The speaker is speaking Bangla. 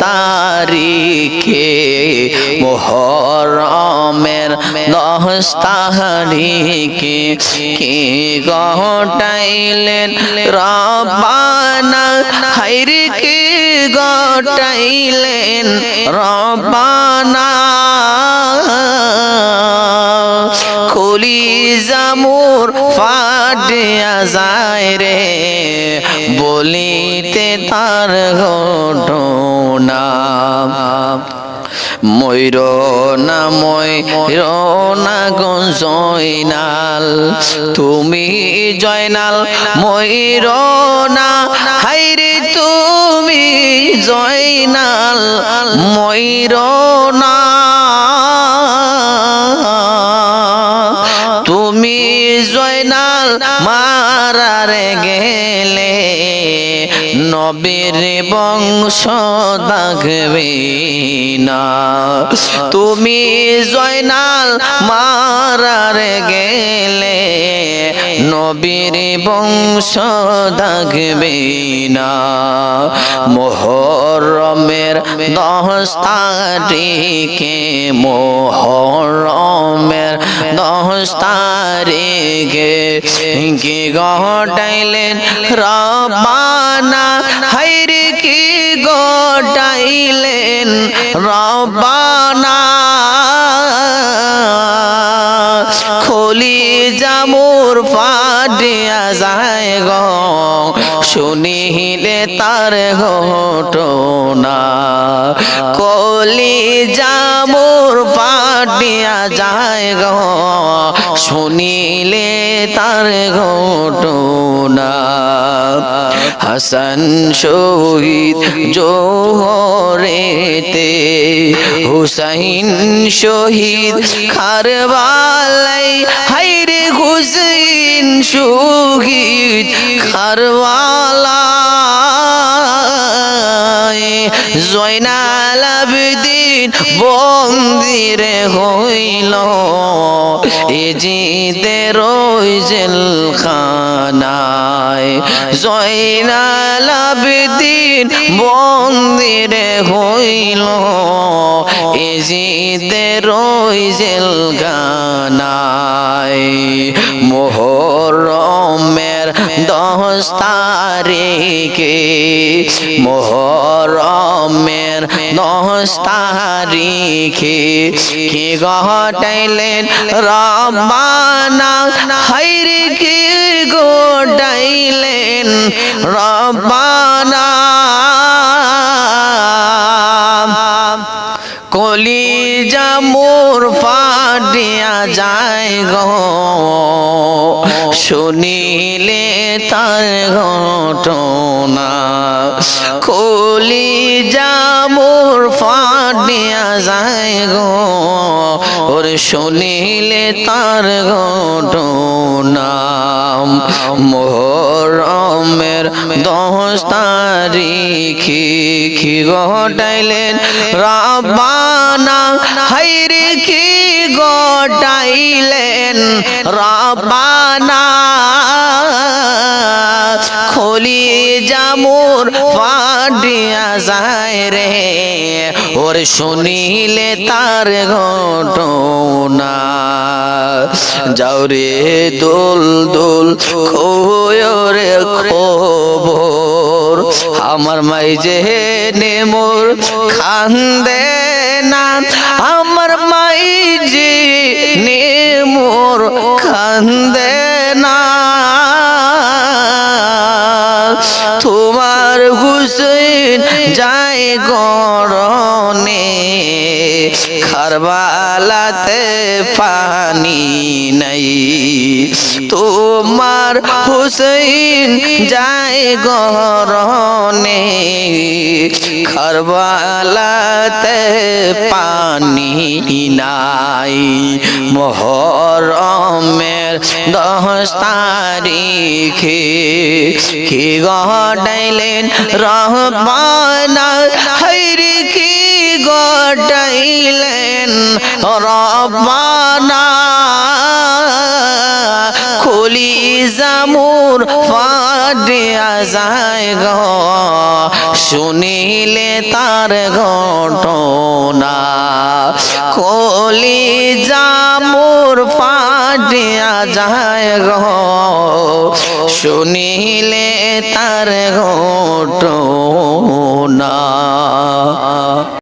তারিখে মোহরমের দশ তারিখে কি গটাইলেন রবানা হাইরে কি গটাইলেন রবানা খুলি জামুর ফাটিয়া যায় রে, বলিতে তার ঘটনা ময়ূর না ময়ূর না গো জয়নাল। তুমি জয়নাল ময়ূর না, হাইরে তুমি জয়নাল ময়ূর না। তুমি জয়নাল মারারে নবীর বংশ থাকবে না। তুমি জয়নাল মারারে গেলে নবীর বংশ থাকবে না। মোহরমের দশ তারিখে মোহরমের দশ তারিখে কি গটাইলেন রবানা রবানা খলি জামুর ফাটিয়া যায় গ, শুনিলে তার ঘটনা। কলি জামুর ফাটিয়া যায় গ, শুনিলে তার ঘটনা। হাসান শহীদ জোহরেতে হুসাইন শহীদ খারবালাই হাইরে হুসেন শহীদ খারবালাই বন্দিরে হইল। এ জিতে রই জেলখানায় জয়নাল আবদিন বন্দিরে হইল। এ জিতে রই জেলখানায় মোহরমের দশ তারিখে মোহরমের দশ তারিখে কি গটাইলেন রবানা হাইরে কি গোটাইলেন রবানা কলি জামুর ফাটিয়া যায় গো। শুনিলে তার ঘটনা। জামুর ফাটিয়া যায় গো। ওর শুনিলে তার ঘটনা মোহরমের দশ তারিখে কি ঘটাইলেন? রাবানা হাইরে কি গটাইলেন রাবানা জামুর ফাটিয়া যায় রে। ওর শুনিলে তার ঘটনা। যাও রে দোল দোল খোয়রে খবর। আমার মাই যে নেমোর খান্দে না। আমার মাই যে নেমোর খান্দে গরনে খারবালাতে পানি নাই। তোমার হুসেন যায় গরনে খারবালাতে পানি নাই। মোহরমের দশ তারিখে কি গটাইলেন রহমানা? হৈরি কি গটাইলেন রব্বানা খুলি জামুর ফাটিয়া যায় গ শুনিলে তার ঘটনা। কলি জামুর ফাটিয়া যায় গো শুনিলে তার ঘটনা।